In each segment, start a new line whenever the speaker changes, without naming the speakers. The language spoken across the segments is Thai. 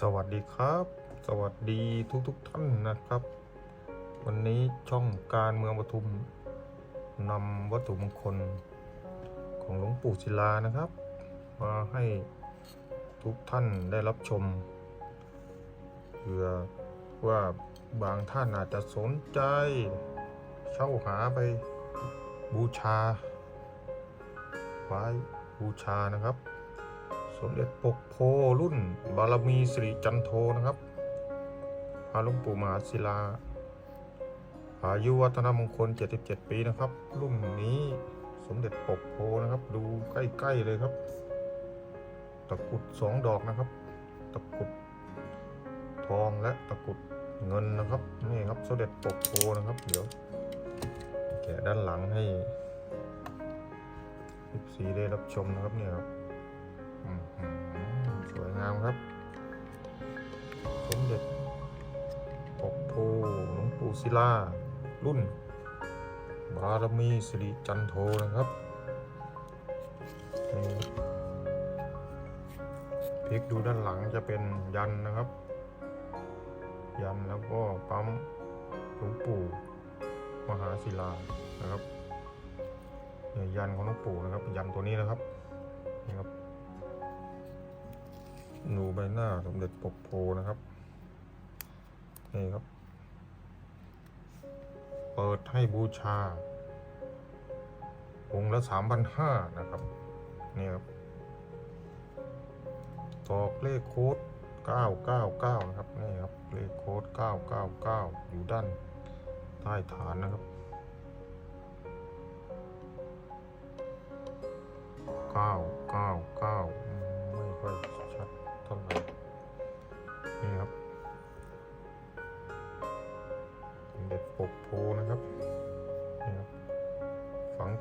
สวัสดีครับ สวัสดีทุกทุกท่านนะครับ วันนี้ช่องการเมืองปทุมนำวัตถุมงคลของหลวงปู่ศิลานะครับ มาให้ทุกท่านได้รับชมเผื่อว่าบางท่านอาจจะสนใจ เช่าหาไปบูชา ไว้บูชานะครับ สมเด็จปกโพรุ่น บารมีสิริจันโทนะครับพระหลวงปู่มหาศิลา อายุวัฒนมงคล 77 ปีนะครับ รุ่นนี้สมเด็จปกโพนะครับ ดูใกล้ๆเลยครับ ตะกรุดสองดอกนะครับ ตะกรุดทองและตะกรุดเงินนะครับ นี่ครับสมเด็จปกโพนะครับ เดี๋ยว แกะด้านหลังให้สีได้รับชมนะครับเนี่ยครับ สวยงามครับ สมเด็จปกโพหลวงปู่ศิลา รุ่น บารมีสิริจันโทนะครับพลิกดูด้านหลังจะเป็นยันนะครับ ยันแล้วก็ปั๊มหลวงปู่มหาศิลานะครับยยันของหลวงปู่นะครับ ยันตัวนี้นะครับนี่ครับ หนูใบหน้าสมเด็จปกโพนะครับ นี่ครับ เปิดให้บูชา องค์ละสามพันห้านะครับ นี่ครับตอกเลขโค้ดเก้าเก้าเก้านะครับ นี่ครับ เลขโค้ดเก้าเก้าเก้าอยู่ด้านใต้ฐานนะครับเก้าเก้าเก้าไม่ค่อย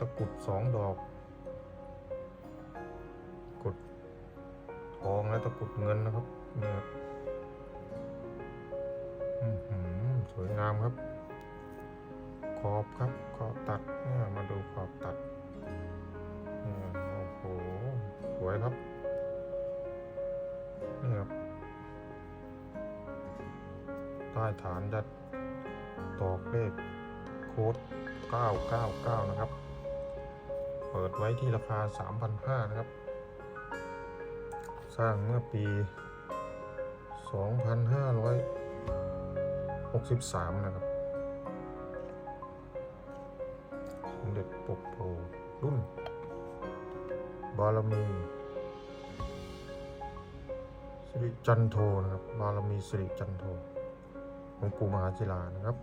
ตะกรุดสองดอกกดทองและตะกรุดเงินนะครับนี่ครับสวยงามครับ ขอบครับขอบตัดเนี่ยมาดูขอบตัดโอ้โหสวยครับนี่ครับใต้ฐานจะตอกเลขโค้ด999 นะครับ เปิดไว้ที่ราคา 3,500 นะครับ สร้างเมื่อปี 2563 นะครับ สมเด็จปกโพรุ่น บารมีสิริจันโทนะครับ บารมีสิริจันโทหลวงปู่มหาศิลานะครับ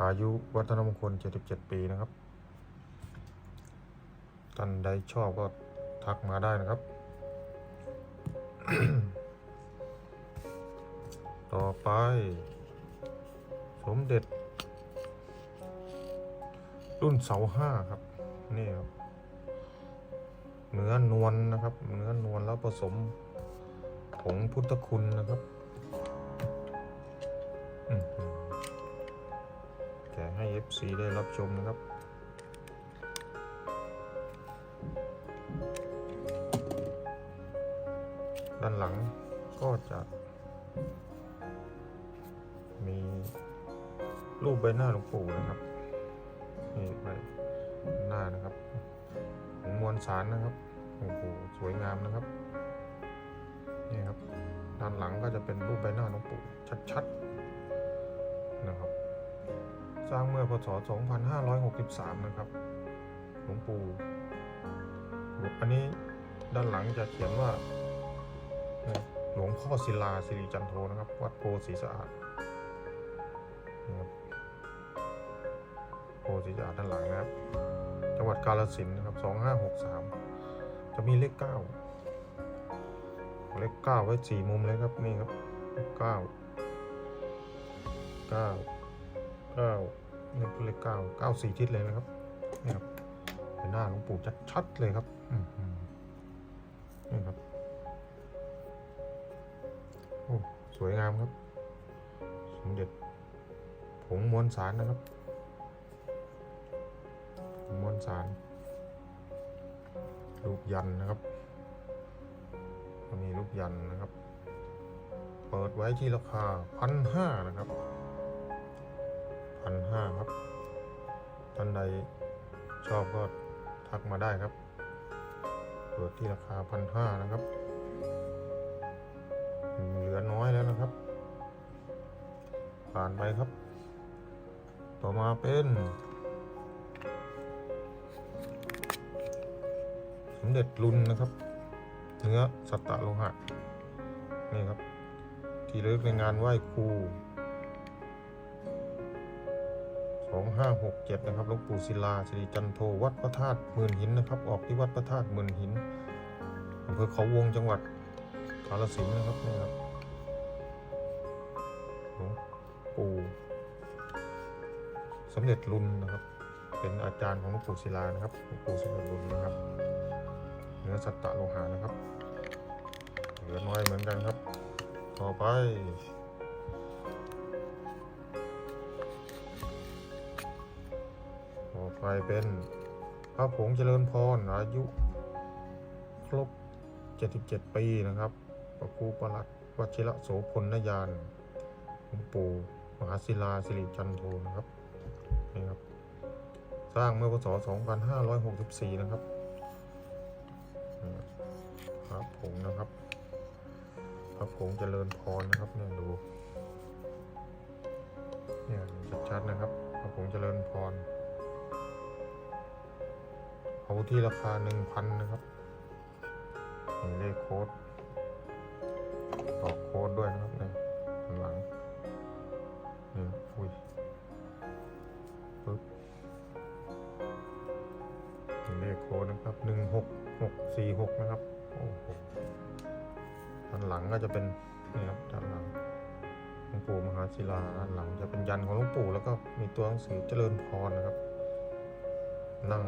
อายุวัฒนมงคล 77 ปีนะครับ ท่านใดชอบก็ทักมาได้นะครับ ต่อไป สมเด็จ รุ่นเสาห้าครับ นี่ครับ เนื้อนวลนะครับ เนื้อนวลแล้วผสมผงพุทธคุณนะครับแกให้ FC ได้รับชมนะครับ หลังก็จะมีรูปใบหน้าหลวงปู่นะครับนี่ใบหน้านะครับของมวลสารนะครับโอ้โหสวยงามนะครับนี่ครับด้านหลังก็จะเป็นรูปใบหน้าหลวงปู่ชัดๆนะครับ สร้างเมื่อพศ 2563 นะครับหลวงปู่อันนี้ด้านหลังจะเขียนว่า พ่อศิลาสิริจันโทนะครับ วัดโพศรีสะอาดนี่ครับโพศรีสะอาดด้านหลังนะครับ จังหวัดกาฬสินธุ์นะครับ2563จะมีเลข9เลข9ไว้สี่มุมเลยครับนี่ครับเลข9 9 9นี่เป็นเลข9 9สี่ทิศเลยนะครับนี่ครับเป็นหน้าหลวงปู่ชัดๆเลยครับ อืมนี่ครับ สวยงามครับ สมเด็จผงมวลสารนะครับมวลสารรูปยันนะครับมีรูปยันนะครับ เปิดไว้ที่ราคาพันห้านะครับพันห้าครับท่านใดชอบก็ทักมาได้ครับ เปิดที่ราคาพันห้านะครับ ผ่านไปครับ ต่อมาเป็นสมเด็จลุนนะครับ เนื้อสัตตะโลหะ นี่ครับ ที่ระลึกในงานไหว้ครูสองห้าหกเจ็ดนะครับหลวงปู่ศิลาสิริจันโท วัดพระธาตุหมื่นหินนะครับ ออกที่วัดพระธาตุหมื่นหินอำเภอเขาวงจังหวัดกาฬสินธุ์นะครับนี่ครับ ปู่สมเด็จลุนนะครับ เป็นอาจารย์ของหลวงปู่ศิลานะครับหลวงปู่สมเด็จลุนนะครับ เนื้อสัตตะโลหะนะครับ เหลือน้อยเหมือนกันครับ ต่อไปต่อไปเป็นพระผงเจริญพรอายุครบ 77 ปีนะครับประครูประหลัดวชิระโสพลนยานหลวงปู่ มหาศิลาสิริจันโทนะครับนี่ครับ สร้างเมื่อพศ 2564 นะครับนี่ครับพระผงนะครับพระผงเจริญพรนะครับเนี่ยดูเนี่ยชัดๆนะครับพระผงเจริญพรเอาที่ราคาหนึ่งพันนะครับมีเลขโค้ด หลังก็จะเป็นนี่ครับด้านหลังหลวงปู่มหาศิลาด้านหลัง จะเป็นยันของหลวงปู่แล้วก็มีตัวหนังสือเจริญพรนะครับ นั่ง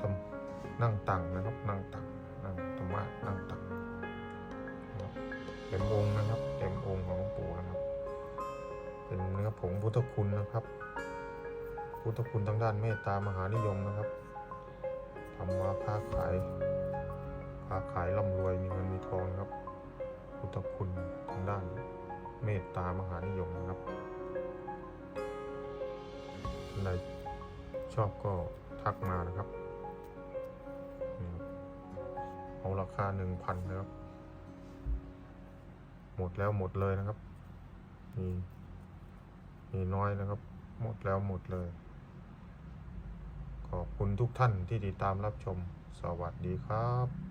ทำนั่งตังนะครับ นั่งตังนั่งธรรมะนั่งตังนะเต็มองค์นะครับเต็มองค์ของหลวงปู่นะครับ เป็นเนื้อผงพุทธคุณนะครับพุทธคุณทางด้านเมตตามหานิยมนะครับทำมาค้าขาย ค้าขายร่ำรวยมีเงินมีทองครับ พุทธคุณทางด้านเมตตามหานิยมนะครับท่านใดชอบก็ทักมานะครับนี่ครับเอาราคาหนึ่งพันนะครับ หมดแล้วหมดเลยนะครับ มีมีน้อยนะครับ หมดแล้วหมดเลย ขอบคุณทุกท่านที่ติดตามรับชม สวัสดีครับ